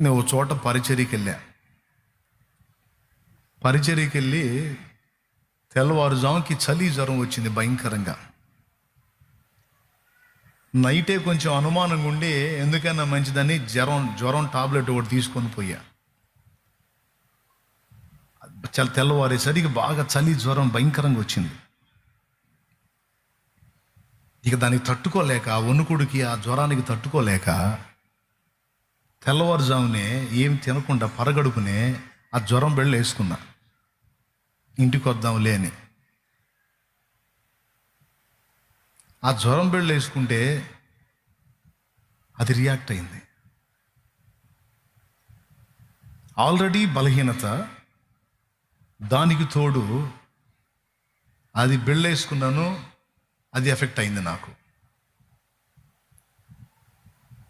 నేను ఒక చోట పరిచర్యకి వెళ్ళా పరిచర్యకి వెళ్ళి తెల్లవారుజాముకి చలి జ్వరం వచ్చింది భయంకరంగా. నైటే కొంచెం అనుమానంగా ఉండి ఎందుకైనా మంచిదని జ్వరం జ్వరం టాబ్లెట్ ఒకటి తీసుకొని పోయా. చాలా తెల్లవారేసరికి బాగా చలి జ్వరం భయంకరంగా వచ్చింది. ఇక దానికి తట్టుకోలేక ఆ వణుకుడికి ఆ జ్వరానికి తట్టుకోలేక తెల్లవారుజామునే ఏం తినకుండా పరగడుకునే ఆ జ్వరం బెళ్ళ వేసుకున్నా. ఇంటికి వద్దాంలే అని. ఆ జ్వరం బెళ్ళు వేసుకుంటే అది రియాక్ట్ అయింది. ఆల్రెడీ బలహీనత దానికి తోడు అది బెళ్ళేసుకున్నాను అది ఎఫెక్ట్ అయింది నాకు.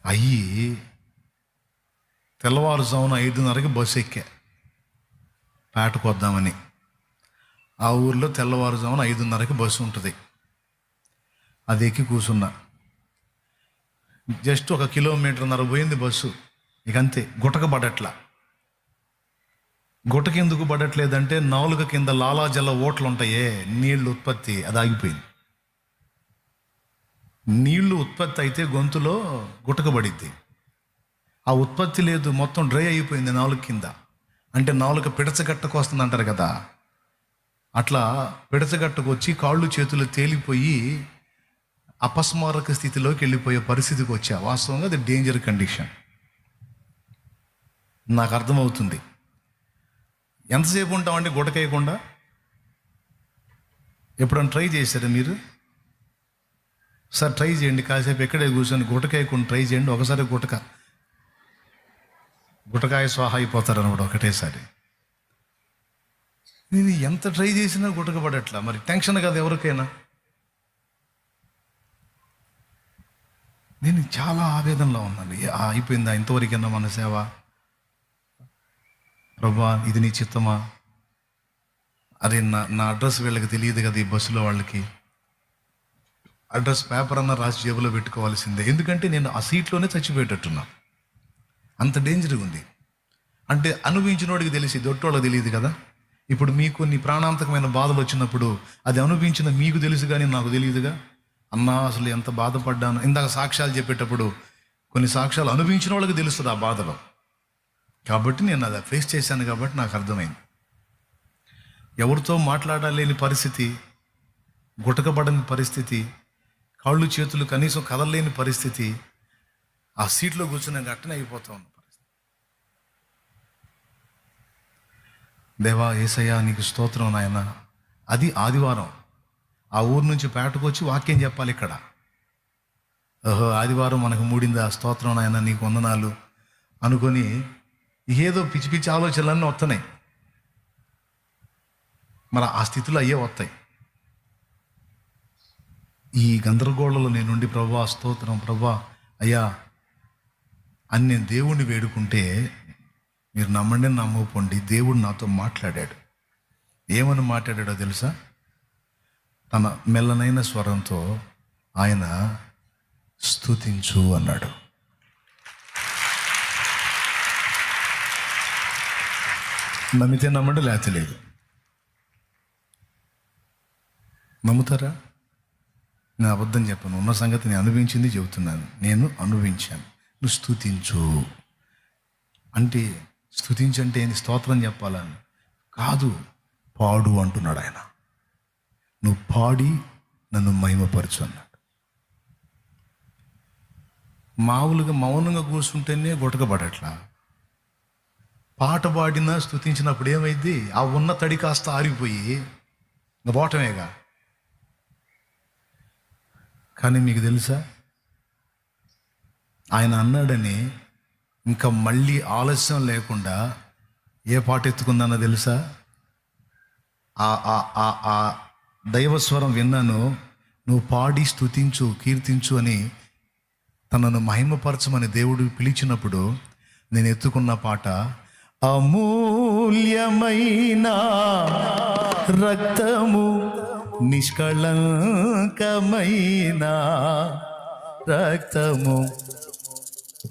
అయ్యి తెల్లవారుజామున ఐదున్నరకి బస్సు ఎక్కా. పేటకు వద్దామని. ఆ ఊర్లో తెల్లవారుజామున ఐదున్నరకి బస్సు ఉంటుంది. అది ఎక్కి కూర్చున్నా. జస్ట్ ఒక కిలోమీటర్న్నర పోయింది బస్సు. ఇక అంతే గుటక పడట్లా. గుటక ఎందుకు పడట్లేదంటే నాలుక కింద లాలాజల ఓట్లు ఉంటాయే నీళ్ళు ఉత్పత్తి అది ఆగిపోయింది. నీళ్ళు ఉత్పత్తి అయితే గొంతులో గుటకబడిద్ది ఆ ఉత్పత్తి లేదు మొత్తం డ్రై అయిపోయింది నాలుగు కింద. అంటే నాలుక పిడచగట్టకు వస్తుంది అంటారు కదా. అట్లా పిడచగట్టకు వచ్చి కాళ్ళు చేతులు తేలిపోయి అపస్మారక స్థితిలోకి వెళ్ళిపోయే పరిస్థితికి వచ్చా. వాస్తవంగా అది డేంజర్ కండిషన్ నాకు అర్థమవుతుంది. ఎంతసేపు ఉంటామండి గుడకేయకుండా ఎప్పుడైనా ట్రై చేశారా మీరు? సార్ ట్రై చేయండి. కాసేపు ఎక్కడే కూర్చొని గుటకేయకుండా ట్రై చేయండి. ఒకసారి గుటక గుటకాయ స్వాహ అయిపోతారు అనమాట ఒకటేసారి. నేను ఎంత ట్రై చేసినా గుటకపడట్లా మరి టెన్షన్ కదా ఎవరికైనా. నేను చాలా ఆవేదనలో ఉన్నాను. అయిపోయిందా? ఇంతవరకైనా మన సేవ. ప్రభా ఇది నీ చిత్తమా? అరే నా నా అడ్రస్ వీళ్ళకి తెలియదు కదా ఈ బస్సులో వాళ్ళకి. అడ్రస్ పేపర్ అన్న రాసి జేబులో పెట్టుకోవాల్సిందే. ఎందుకంటే నేను ఆ సీట్లోనే చచ్చిపోయేటట్టున్నాను అంత డేంజర్గా ఉంది. అంటే అనుభవించినోడికి తెలిసి దొట్టోళ్ళకి తెలియదు కదా. ఇప్పుడు మీకు కొన్ని ప్రాణాంతకమైన బాధలు వచ్చినప్పుడు అది అనుభవించిన మీకు తెలుసు కానీ నాకు తెలియదుగా? అన్నా అసలు ఎంత బాధపడ్డాను. ఇందాక సాక్ష్యాలు చెప్పేటప్పుడు కొన్ని సాక్ష్యాలు అనుభవించిన వాళ్ళకి తెలుస్తుంది ఆ బాధలో. కాబట్టి నేను అది ఫేస్ చేశాను కాబట్టి నాకు అర్థమైంది. ఎవరితో మాట్లాడలేని పరిస్థితి గుటకబడని పరిస్థితి కాళ్ళు చేతులు కనీసం కదలలేని పరిస్థితి ఆ సీట్లో కూర్చుని గట్టనే అయిపోతాను ఉన్న పరిస్థితి దేవా ఏసయ్యా నీకు స్తోత్రం నాయన. అది ఆదివారం. ఆ ఊరు నుంచి పేటకు వచ్చి వాక్యం చెప్పాలి ఇక్కడ. ఓహో ఆదివారం మనకు మూడిందా? స్తోత్రం నాయన నీకు వందనాలు. అనుకొని ఏదో పిచ్చి పిచ్చి ఆలోచనలన్నీ వస్తున్నాయి మరి ఆ స్థితిలో అయ్యే వస్తాయి ఈ గందరగోళంలో నేనుండి ప్రభా స్తోత్రం ప్రభా అయ్యా అని నేను దేవుణ్ణి వేడుకుంటే మీరు నమ్మండి నమ్మకపోండి. దేవుడు నాతో మాట్లాడాడు. ఏమని మాట్లాడాడో తెలుసా? తన మెల్లనైన స్వరంతో ఆయన స్థుతించు అన్నాడు. నమ్మితే నమ్మండి లేత లేదు. నమ్ముతారా? నేను అబద్ధం చెప్పను. ఉన్న సంగతి నేను అనుభవించింది చెబుతున్నాను. నేను అనుభవించాను. నువ్వు స్థుతించు అంటే స్థుతించంటే ఏంది? స్తోత్రం చెప్పాలని. కాదు పాడు అంటున్నాడు ఆయన. నువ్వు పాడి నన్ను మహిమపరచు అన్నాడు. మామూలుగా మౌనంగా కూర్చుంటేనే గుటకబడట్లా పాట పాడినా స్తుతించినప్పుడు ఏమైంది? ఆ ఉన్న తడి కాస్త ఆరిపోయి పోవటమేగా? కానీ మీకు తెలుసా? ఆయన అన్నాడని ఇంకా మళ్ళీ ఆలస్యం లేకుండా ఏ పాట ఎత్తుకుందన్న తెలుసా? ఆ ఆ ఆ ఆ దైవస్వరం విన్నాను. నువ్వు పాడి స్తుతించు కీర్తించు అని తనను మహిమపరచమని దేవుడు పిలిచినప్పుడు నేను ఎత్తుకున్న పాట అమూల్యమైన రక్తము నిష్కళంకమైన రక్తము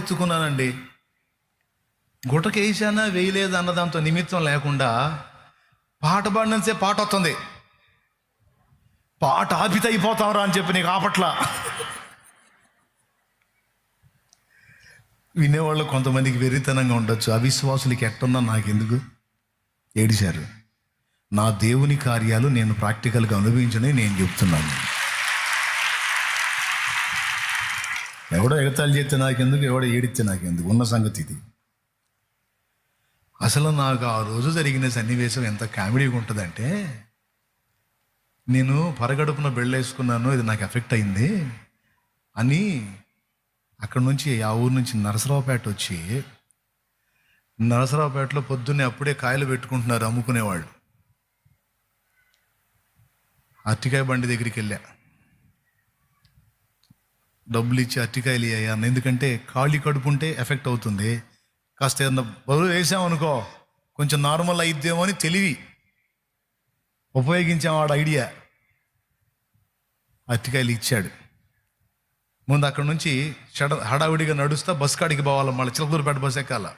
తెచ్చుకున్నానండి. గుటకేసానా వేయలేదు అన్న దాంతో నిమిత్తం లేకుండా పాట పాడినంతే పాట వస్తుంది. పాట ఆపిత అయిపోతావురా అని చెప్పి నీకు ఆపట్ల. వినేవాళ్ళు కొంతమందికి వెర్రితనంగా ఉండొచ్చు. అవిశ్వాసులకి ఎట్టున్నా నాకెందుకు? ఏడిశారు. నా దేవుని కార్యాలు నేను ప్రాక్టికల్గా అనుభవించని నేను చెప్తున్నాను. ఎవడో ఎగతాలు చేస్తే నాకెందుకు? ఎవడో ఏడిస్తే నాకెందుకు? ఉన్న సంగతి ఇది. అసలు నాకు ఆ రోజు జరిగిన సన్నివేశం ఎంత కామెడీగా ఉంటుందంటే నేను పరగడుపున బెళ్ళేసుకున్నాను ఇది నాకు ఎఫెక్ట్ అయింది అని అక్కడ నుంచి ఆ ఊరు నుంచి నరసరావుపేట వచ్చి నరసరావుపేటలో పొద్దున్నే అప్పుడే కాయలు పెట్టుకుంటున్నారు అమ్ముకునేవాళ్ళు. అరటికాయ బండి దగ్గరికి వెళ్ళా. డబ్బులు ఇచ్చి అరటికాయలు అయ్యాను ఎందుకంటే ఖాళీ కడుపు ఉంటే ఎఫెక్ట్ అవుతుంది. కాస్త ఏదన్నా బరువు వేసామనుకో కొంచెం నార్మల్ అయిద్దేమో అని తెలివి. ఉపయోగించాం వాడు ఐడియా. అరటికాయలు ఇచ్చాడు. ముందు అక్కడ నుంచి షడ హడావిడిగా నడుస్తా బస్ కాడికి పోవాలి మళ్ళీ చిలకూరుపేట బస్ ఎక్కాల.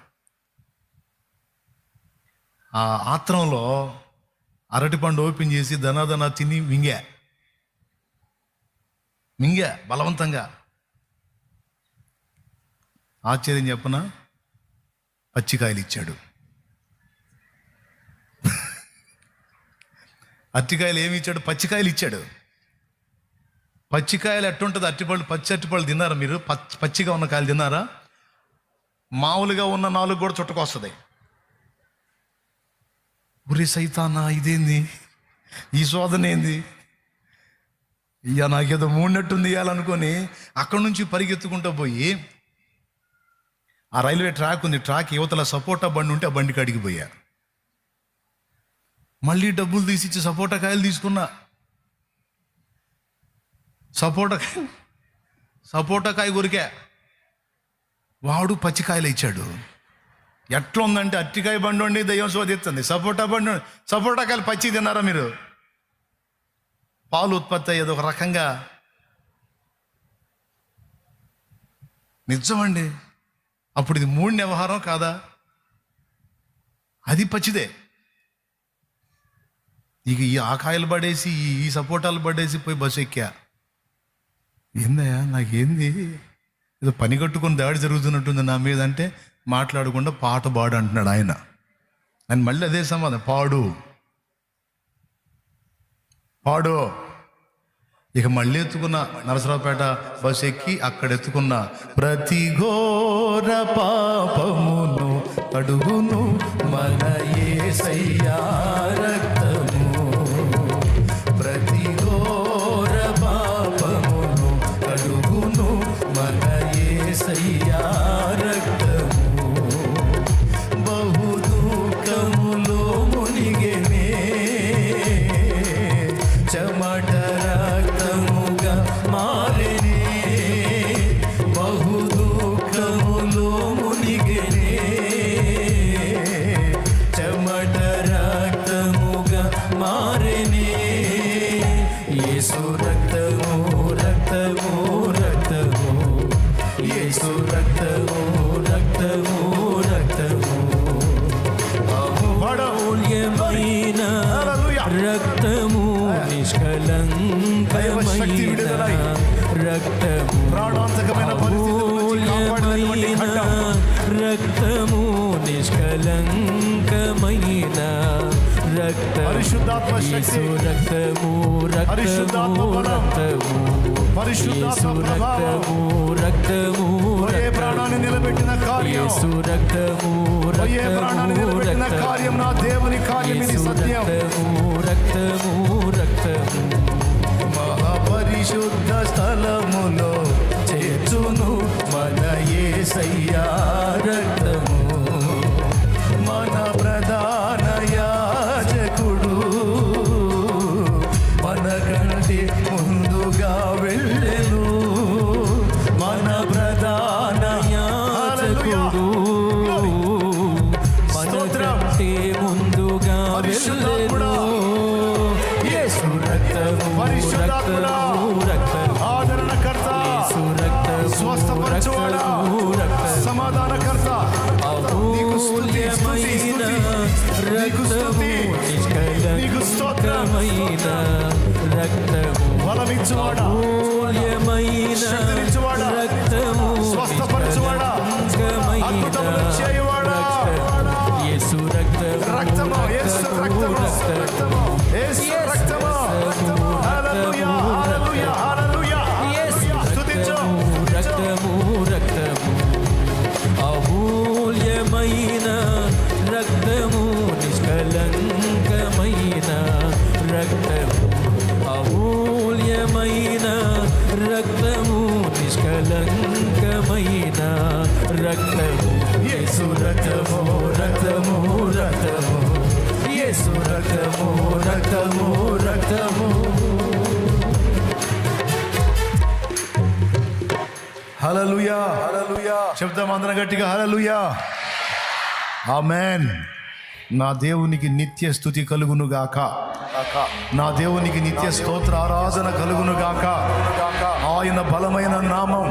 ఆ ఆత్రంలో అరటిపండు ఓపెన్ చేసి దనాదన తిని మింగా. మింగా బలవంతంగా. ఆశ్చర్యం చెప్పన? పచ్చికాయలు ఇచ్చాడు అరటికాయలు ఏమి ఇచ్చాడు పచ్చికాయలు ఇచ్చాడు పచ్చికాయలు ఎట్టుంటుంది? అరటిపళ్ళు పచ్చి అరటిపళ్ళు తిన్నారా మీరు? పచ్చి పచ్చిగా ఉన్న కాయలు తిన్నారా? మామూలుగా ఉన్న నాలుగు కూడా చుట్టకొస్తుంది. ఉరి సైతానా ఇదేంది? ఈ శోధన ఏంది ఇక నాకేదో మూడినట్టుంది ఇవ్వాలనుకొని అక్కడి నుంచి పరిగెత్తుకుంటూ పోయి ఆ రైల్వే ట్రాక్ ఉంది ట్రాక్ యువతల సపోటా బండి ఉంటే ఆ బండికి అడిగిపోయా. మళ్ళీ డబ్బులు తీసిచ్చి సపోటా కాయలు తీసుకున్నా. సపోటా కాయ సపోటా కాయ కొరికా. వాడు పచ్చికాయలు ఇచ్చాడు. ఎట్లా ఉందంటే అట్టికాయ బండి ఉండి దయ్యం శోధిస్తుంది. సపోటా బండి సపోటా కాయలు పచ్చి తిన్నారా మీరు? పాలు ఉత్పత్తి అయ్యేది ఒక రకంగా నిజమండి. అప్పుడు ఇది మూడు వ్యవహారం కాదా? అది పచ్చిదే. ఇక ఈ ఆకాయలు పడేసి ఈ- సపోటాలు పడేసి పోయి బస్సు ఎక్కా. ఏందయ్యా నాకేంది? ఏదో పని కట్టుకుని దాడి జరుగుతున్నట్టుంది నా మీద అంటే మాట్లాడకుండా పాట పాడు అంటున్నాడు ఆయన. ఆయన మళ్ళీ అదే సమాధానం. పాడు. పాడు. ఇక మళ్ళీ ఎత్తుకున్న నరసరావుపేట బస్ ఎక్కి అక్కడ ఎత్తుకున్న ప్రతి ఘోర పాపమును అడుగును మన యేసు రక్తము రక్తము. రక్తము యేసు. రక్తము రక్తము ప్రాణాన్ని నిలబెట్టిన కార్యం. యేసు రక్తము ప్రాణాన్ని నిలబెట్టిన కార్యం నా దేవుని కార్యం ఇది యేసు సత్యం. రక్తము రక్తము మహాపరిశుద్ధ స్థలములో చేర్చును మన యేసయ్యా రక్తము మన పరిశుద్ధాత్ముడా. యేసు రక్తము పరిశుద్ధాత్ముడా. యేసు రక్తము రక్తము రక్తము. హలలుయా హలలుయా శబ్దం అందరం గట్టిగా హల్లెలూయా. ఆమేన్. నా దేవునికి నిత్య స్థుతి కలుగును గాక నా దేవునికి నిత్య స్తోత్ర ఆరాధన కలుగును గాక ఆయన బలమైన నామం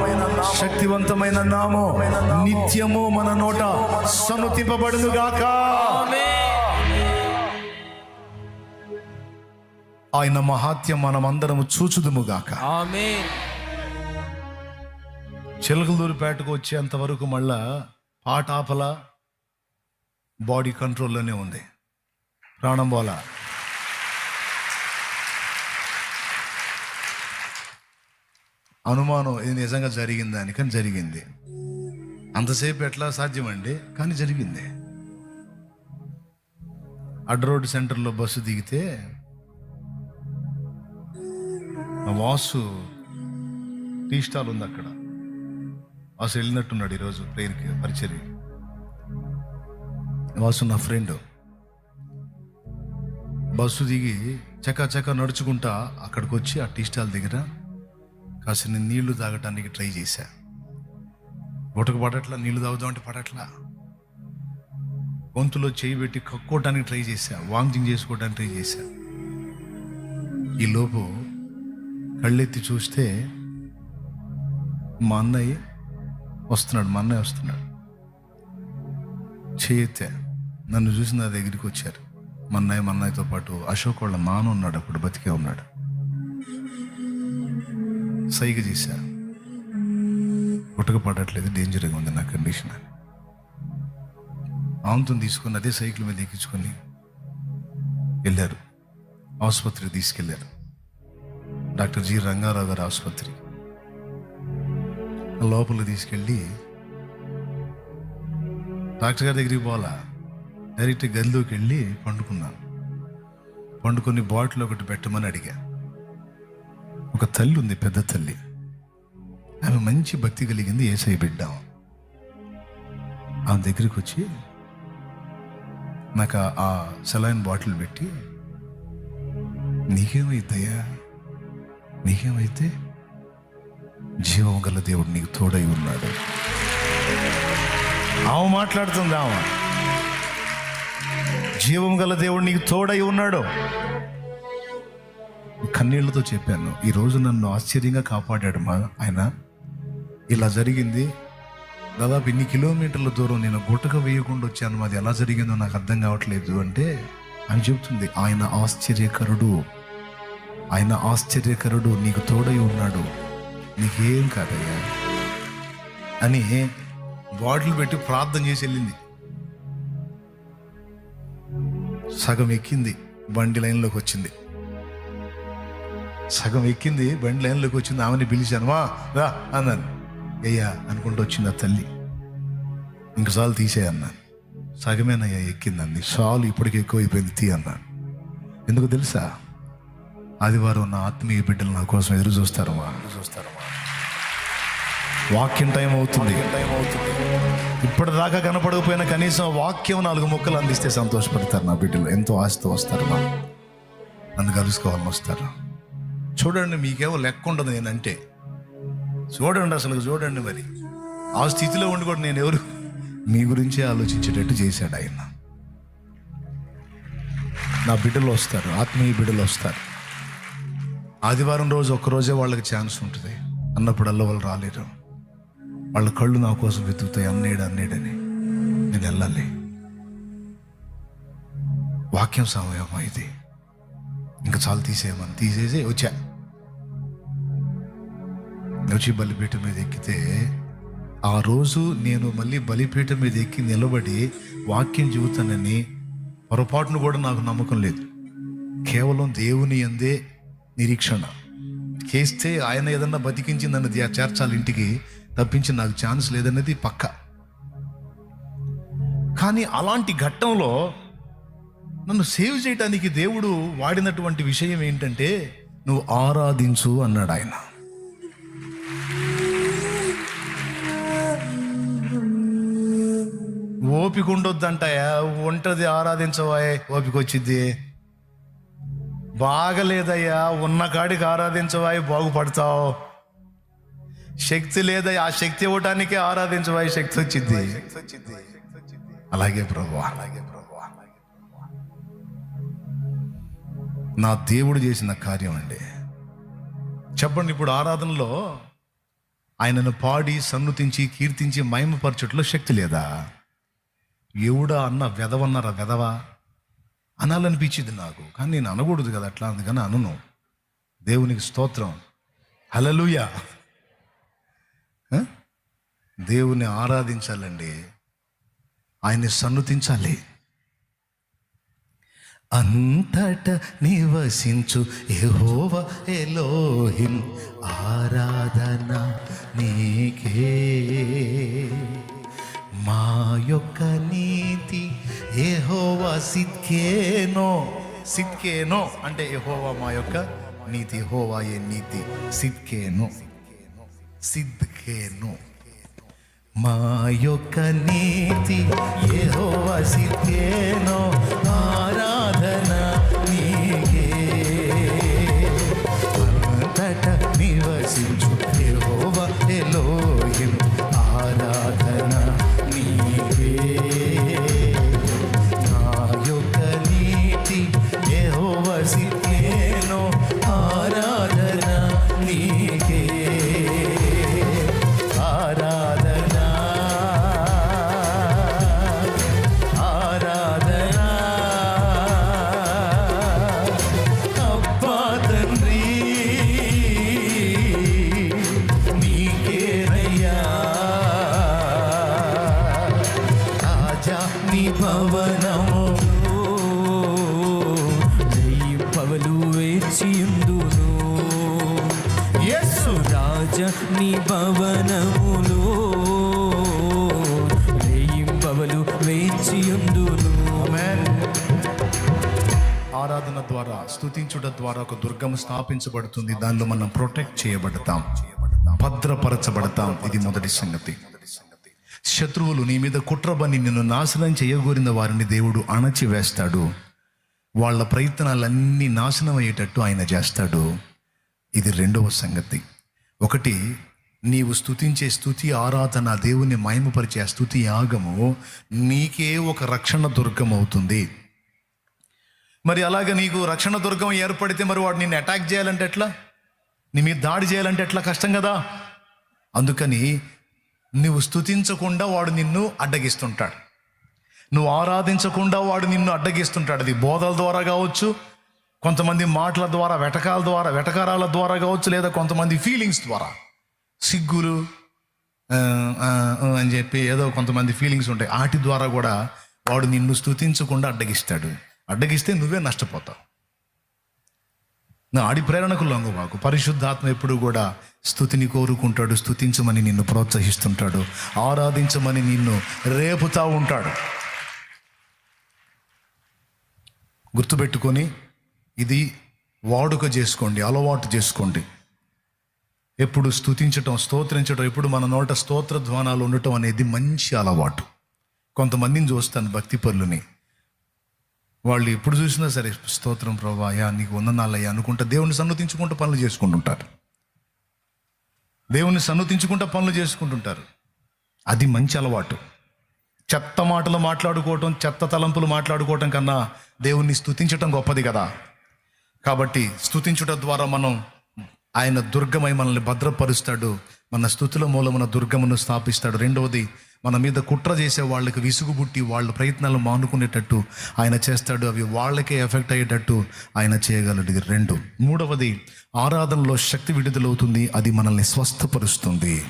శక్తివంతమైన నామం నిత్యము మన నోట సనుతింపబడును గాక ఆయన మహాత్యం మనమందరము చూచుదుము గాక ఆమేన్ చిలకలూరుపేటకు వచ్చేంత వరకు మళ్ళా పాట ఆపల బాడీ కంట్రోల్లోనే ఉంది. ప్రాణం పోల. అనుమానం ఇది నిజంగా జరిగిందా అని కానీ జరిగింది. అంతసేపు ఎట్లా సాధ్యమండి? కానీ జరిగింది. అడ్డ రోడ్డు సెంటర్లో బస్సు దిగితే వాసు టీ స్టాల్ ఉంది అక్కడ. వాసు వెళ్ళినట్టున్నాడు ఈరోజు ప్రేయర్కి పరిచర్య వాసు నా ఫ్రెండ్. బస్సు దిగి చకా చకా నడుచుకుంటా అక్కడికి వచ్చి ఆ టీ స్టాల్ దగ్గర కాసిన నీళ్ళు తాగటానికి ట్రై చేశా. గుటకు పడట్లా నీళ్ళు తాగుదామంటే పడట్లా. గొంతులో చేయి పెట్టి కక్కోవటానికి ట్రై చేశా వామిటింగ్ చేసుకోవడానికి ట్రై చేశా. ఈ లోపు కళ్ళెత్తి చూస్తే మా అన్నయ్య వస్తున్నాడు మా అన్నయ్య వస్తున్నాడు. చేయతే నన్ను చూసి నా దగ్గరికి వచ్చారు. మా అన్నయ్య మా అన్నయ్యతో పాటు అశోక్ వాళ్ళ నాన్న ఉన్నాడు అప్పుడు బతికే ఉన్నాడు. సైగ చేశా. గుట్టక పడట్లేదు డేంజర్గా ఉంది నా కండిషన్ అని. ఆమెతో తీసుకొని అదే సైకిల్ మీద ఎక్కించుకొని వెళ్ళారు. ఆసుపత్రికి తీసుకెళ్ళారు. డాక్టర్ జి రంగారావు గారి ఆసుపత్రి. లోపల తీసుకెళ్ళి డాక్టర్ గారి దగ్గరికి పోలా డైరెక్ట్ గదిలోకి వెళ్ళి పండుకున్నాను. పండుకొని బాటిల్ ఒకటి పెట్టమని అడిగా. ఒక తల్లి ఉంది పెద్ద తల్లి. ఆమె మంచి భక్తి కలిగింది ఏసై బిడ్డ. ఆమె దగ్గరికి వచ్చి నాకు ఆ- ఆ సెలైన్ బాటిల్ పెట్టి నీకేమైద్దయ్యా నీకేమైతే జీవం గల దేవుడు నీకు తోడై ఉన్నాడు. ఆమె మాట్లాడుతుంది ఆమె. జీవం గల దేవుడు నీకు తోడై ఉన్నాడు. కన్నీళ్ళతో చెప్పాను ఈ రోజు నన్ను ఆశ్చర్యంగా కాపాడాడు మా ఆయన. ఇలా జరిగింది. దాదాపు ఇన్ని కిలోమీటర్ల దూరం నేను గుట్టక వేయకుండా వచ్చాను. అది ఎలా జరిగిందో నాకు అర్థం కావట్లేదు. అంటే అని చెప్తుంది ఆయన ఆశ్చర్యకరుడు. ఆయన ఆశ్చర్యకరుడు నీకు తోడై ఉన్నాడు. నీకేం కాదయ్యా? అని బాటిల్ పెట్టి ప్రార్థన చేసి వెళ్ళింది. సగం ఎక్కింది బండి లైన్లోకి వచ్చింది. సగం ఎక్కింది బండి లైన్లోకి వచ్చింది ఆమెని పిలిచాను వా రా అన్నాను. అయ్యా అనుకుంటూ వచ్చింది ఆ తల్లి. ఇంకసార్లు తీసేయన్నాను సగమేనయ్యా ఎక్కిందండి సాలు ఇప్పటికి ఎక్కువ అయిపోయింది తీ అన్నాను ఎందుకు తెలుసా? ఆదివారం నా ఆత్మీయ బిడ్డలు నా కోసం ఎదురు చూస్తారు చూస్తారు వాక్యం టైం అవుతుంది టైం అవుతుంది. ఇప్పటిదాకా కనపడకపోయినా కనీసం వాక్యం నాలుగు ముక్కలు అందిస్తే సంతోషపడతారు నా బిడ్డలు. ఎంతో ఆశతో వస్తారు మా. నన్ను కలుసుకోవాలని వస్తారు. చూడండి మీకేమో లెక్క ఉండదు నేనంటే. చూడండి అసలు చూడండి మరి. ఆ స్థితిలో ఉండి కూడా నేను ఎవరు? మీ గురించే ఆలోచించేటట్టు చేశాడు ఆయన. నా బిడ్డలు వస్తారు ఆత్మీయ బిడ్డలు వస్తారు. ఆదివారం రోజు ఒక్కరోజే వాళ్ళకి ఛాన్స్ ఉంటుంది. అన్నప్పుడల్లా వాళ్ళు రాలేరు. వాళ్ళ కళ్ళు నా కోసం వెతుకుతాయి. అన్నేడు అన్నేడని. నేను వెళ్ళాలి. వాక్యం సమయమా ఇది. ఇంకా చాలు తీసేయమని. తీసేసి వచ్చా. వచ్చి బలిపీఠం మీద ఎక్కితే ఆ రోజు నేను మళ్ళీ బలిపీఠం మీద ఎక్కి నిలబడి వాక్యం చెబుతానని పొరపాటును కూడా నాకు నమ్మకం లేదు. కేవలం దేవుని అందే నిరీక్షణ. చేస్తే ఆయన ఏదన్నా బతికించి నన్ను చేర్చాలి ఇంటికి తప్పించి నాకు ఛాన్స్ లేదనేది పక్క. కానీ అలాంటి ఘట్టంలో నన్ను సేవ్ చేయడానికి దేవుడు వాడినటువంటి విషయం ఏంటంటే నువ్వు ఆరాధించు అన్నాడు ఆయన. ఓపిక ఉండొద్దంటాయా? ఉంటది ఆరాధించవాయే ఓపిక వచ్చిద్దే? బాగలేదయ్యా ఉన్న కాడికి ఆరాధించవాయి బాగుపడతావు. శక్తి లేదయ్యా ఆ శక్తి ఇవ్వటానికే ఆరాధించవాయి శక్తి వచ్చింది. అలాగే ప్రభు అలాగే ప్రభు నా దేవుడు చేసిన కార్యం అండి. చెప్పండి ఇప్పుడు ఆరాధనలో ఆయనను పాడి సన్నుతించి కీర్తించి మహిమపరచట్లో శక్తి లేదా? ఎవడా అన్న వెదవన్నారా వెదవా అనాలనిపించింది నాకు. కానీ నేను అనకూడదు కదా అట్లా అందుకని అనను. దేవునికి స్తోత్రం. హలలుయ ఆ? దేవుని ఆరాధించాలండి. ఆయన్ని సన్నుతించాలి. అంతట నివసించు యెహోవ ఎలోహిం. ఆరాధన నీకే. మా యొక్క నీ ఏహోవా సిద్కేనో. సిద్కేనో అంటే యెహోవా మా యొక్క నీతి యెహోవా ఏ నీతి? సిద్కేనో. సిద్కేనో. మా యొక్క నీతి ఏహోవా సిద్కేనో. మా స్థుతించుట ద్వారా స్తుతించుట ద్వారా ఒక దుర్గం స్థాపించబడుతుంది. దానిలో మనం ప్రొటెక్ట్ చేయబడతాం. భద్రపరచబడతాం. ఇది మొదటి సంగతి. శత్రువులు నీ మీద కుట్రబని నిన్ను నాశనం చేయగోరిన వారిని దేవుడు అణచివేస్తాడు. వాళ్ళ ప్రయత్నాలన్నీ నాశనం అయ్యేటట్టు ఆయన చేస్తాడు. ఇది రెండవ సంగతి. ఒకటి నీవు స్థుతించే స్థుతి ఆరాధన దేవుని మహిమపరిచే స్థుతి యాగము నీకే ఒక రక్షణ దుర్గం అవుతుంది మరి అలాగ నీకు రక్షణ దుర్గం ఏర్పడితే మరి వాడు నిన్ను అటాక్ చేయాలంటే ఎట్లా? నీ మీద దాడి చేయాలంటే ఎట్లా కష్టం కదా? అందుకని నువ్వు స్థుతించకుండా వాడు నిన్ను అడ్డగిస్తుంటాడు. నువ్వు ఆరాధించకుండా వాడు నిన్ను అడ్డగిస్తుంటాడు. అది బోధల ద్వారా కావచ్చు కొంతమంది మాటల ద్వారా వెటకాల ద్వారా వెటకారాల ద్వారా కావచ్చు లేదా కొంతమంది ఫీలింగ్స్ ద్వారా. సిగ్గులు అని చెప్పి ఏదో కొంతమంది ఫీలింగ్స్ ఉంటాయి. వాటి ద్వారా కూడా వాడు నిన్ను స్తుతించకుండా అడ్డగిస్తాడు. అడ్డగిస్తే నువ్వే నష్టపోతావు. నా ఆడి ప్రేరణకు లొంగవాకు పరిశుద్ధాత్మ ఎప్పుడు కూడా స్థుతిని కోరుకుంటాడు స్థుతించమని నిన్ను ప్రోత్సహిస్తుంటాడు ఆరాధించమని నిన్ను రేపుతా ఉంటాడు. గుర్తుపెట్టుకొని ఇది వాడుక చేసుకోండి అలవాటు చేసుకోండి. ఎప్పుడు స్థుతించటం స్తోత్రించటం ఎప్పుడు మన నోట స్తోత్ర ధ్వానాలు ఉండటం అనేది మంచి అలవాటు. కొంతమందిని చూస్తాను భక్తి పరులని. వాళ్ళు ఎప్పుడు చూసినా సరే స్తోత్రం ప్రభా అయ్యా నీకు వందనాలయ్యా అనుకుంటా దేవుని సన్నతించుకుంటూ పనులు చేసుకుంటుంటారు. దేవుని సన్నతించుకుంటూ పనులు చేసుకుంటుంటారు. అది మంచి అలవాటు. చెత్త మాటలు మాట్లాడుకోవటం చెత్త తలంపులు మాట్లాడుకోవటం కన్నా దేవుణ్ణి స్తుతించటం గొప్పది కదా. కాబట్టి స్థుతించుట ద్వారా మనం ఆయన దుర్గమై మనల్ని భద్రపరుస్తాడు మన స్థుతుల మూలమున దుర్గమును స్థాపిస్తాడు. రెండవది మన మీద కుట్ర చేసే వాళ్ళకి విసుగుబుట్టి వాళ్ళ ప్రయత్నాలు మానుకునేటట్టు ఆయన చేస్తాడు. అవి వాళ్ళకే ఎఫెక్ట్ అయ్యేటట్టు ఆయన చేయగలడు. ఇది రెండు. మూడవది ఆరాధనలో శక్తి విడుదలవుతుంది. అది మనల్ని స్వస్థపరుస్తుంది.